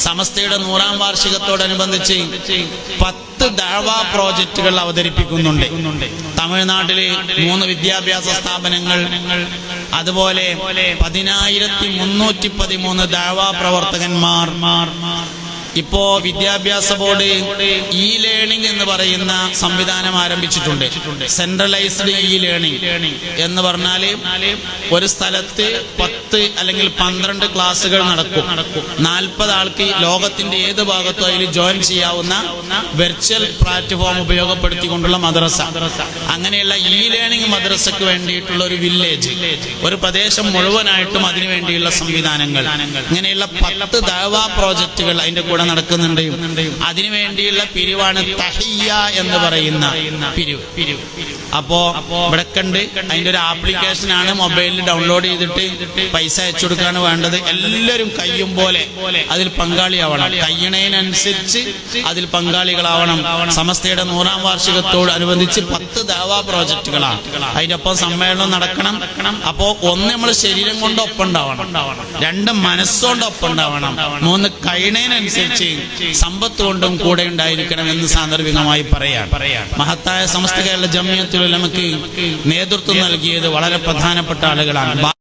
സമസ്തയുടെ നൂറാം വാർഷികത്തോടനുബന്ധിച്ച് പത്ത് ദാവ പ്രോജക്റ്റുകൾ അവതരിപ്പിക്കുന്നുണ്ട്. തമിഴ്നാട്ടിലെ മൂന്ന് വിദ്യാഭ്യാസ സ്ഥാപനങ്ങൾ അതുപോലെ പതിനായിരത്തി മുന്നൂറ്റി പതിമൂന്ന് ദാവ പ്രവർത്തകന്മാർ. ഇപ്പോ വിദ്യാഭ്യാസ ബോർഡ് ഇ ലേണിംഗ് എന്ന് പറയുന്ന സംവിധാനം ആരംഭിച്ചിട്ടുണ്ട്. സെൻട്രലൈസ്ഡ് ഇ ലേണിംഗ് എന്ന് പറഞ്ഞാൽ ഒരു സ്ഥലത്ത് പത്ത് അല്ലെങ്കിൽ പന്ത്രണ്ട് ക്ലാസ്സുകൾ നടക്കും. നാൽപ്പത് ആൾക്ക് ലോകത്തിന്റെ ഏത് ഭാഗത്തും അതിൽ ജോയിൻ ചെയ്യാവുന്ന വെർച്വൽ പ്ലാറ്റ്ഫോം ഉപയോഗപ്പെടുത്തിക്കൊണ്ടുള്ള മദ്രസ. അങ്ങനെയുള്ള ഇ ലേണിംഗ് മദ്രസക്ക് വേണ്ടിയിട്ടുള്ള ഒരു വില്ലേജ് ഒരു പ്രദേശം മുഴുവനായിട്ടും അതിനു വേണ്ടിയുള്ള സംവിധാനങ്ങൾ. ഇങ്ങനെയുള്ള പത്ത് ദാവാ പ്രോജക്റ്റുകൾ അതിന്റെ കൂടെ നടക്കുന്നുണ്ട് അതിനു വേണ്ടിയുള്ള പിരിവാണ് തഹിയ എന്ന് പറയുന്ന പിരിവ്. അപ്പോ ഇവിടെ കണ്ട് അതിന്റെ ഒരു ആപ്ലിക്കേഷൻ ആണ് മൊബൈലിൽ ഡൗൺലോഡ് ചെയ്തിട്ട് പൈസ അയച്ചു കൊടുക്കാണ് വേണ്ടത്. എല്ലാവരും കയ്യും പോലെ അതിൽ പങ്കാളിയാവണം. കയ്യണേനനുസരിച്ച് അതിൽ പങ്കാളികളാവണം. സമസ്തയുടെ നൂറാം വാർഷികത്തോട് അനുബന്ധിച്ച് പത്ത് ദാവാ പ്രോജക്റ്റുകളാണ്. അതിന്റെ ഒപ്പം സമ്മേളനം നടക്കണം. അപ്പോ ഒന്ന് നമ്മൾ ശരീരം കൊണ്ട് ഒപ്പം ഉണ്ടാവണം രണ്ട് മനസ്സുകൊണ്ട് ഒപ്പം ഉണ്ടാവണം മൂന്ന് കഴിയണേനനുസരിച്ച് സമ്പത്ത് കൊണ്ടും കൂടെ ഉണ്ടായിരിക്കണം എന്ന് സാന്ദർഭികമായി പറയാം. മഹത്തായ സമസ്ത കേരള ജമ്യത്തിൽ നമുക്ക് നേതൃത്വം നൽകിയത് വളരെ പ്രധാനപ്പെട്ട gran...